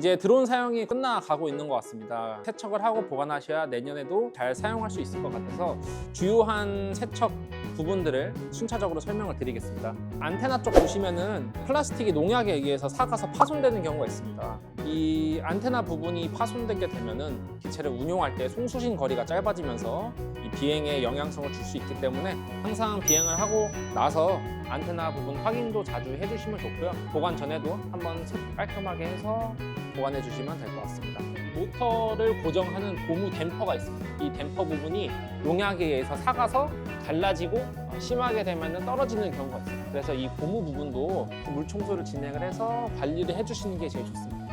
이제 드론 사용이 끝나가고 있는 것 같습니다. 세척을 하고 보관하셔야 내년에도 잘 사용할 수 있을 것 같아서 주요한 세척 부분들을 순차적으로 설명을 드리겠습니다. 안테나 쪽 보시면은 플라스틱이 농약에 의해서 사가서 파손되는 경우가 있습니다. 이 안테나 부분이 파손되게 되면은 기체를 운용할 때 송수신 거리가 짧아지면서 이 비행에 영향성을 줄 수 있기 때문에 항상 비행을 하고 나서 안테나 부분 확인도 자주 해주시면 좋고요. 보관 전에도 한번 깔끔하게 해서 보관해 주시면 될 것 같습니다. 모터를 고정하는 고무 댐퍼가 있습니다. 이 댐퍼 부분이 농약에 의해서 사가서 갈라지고 심하게 되면 떨어지는 경우가 있어요. 그래서 이 고무 부분도 물 청소를 진행을 해서 관리를 해주시는 게 제일 좋습니다.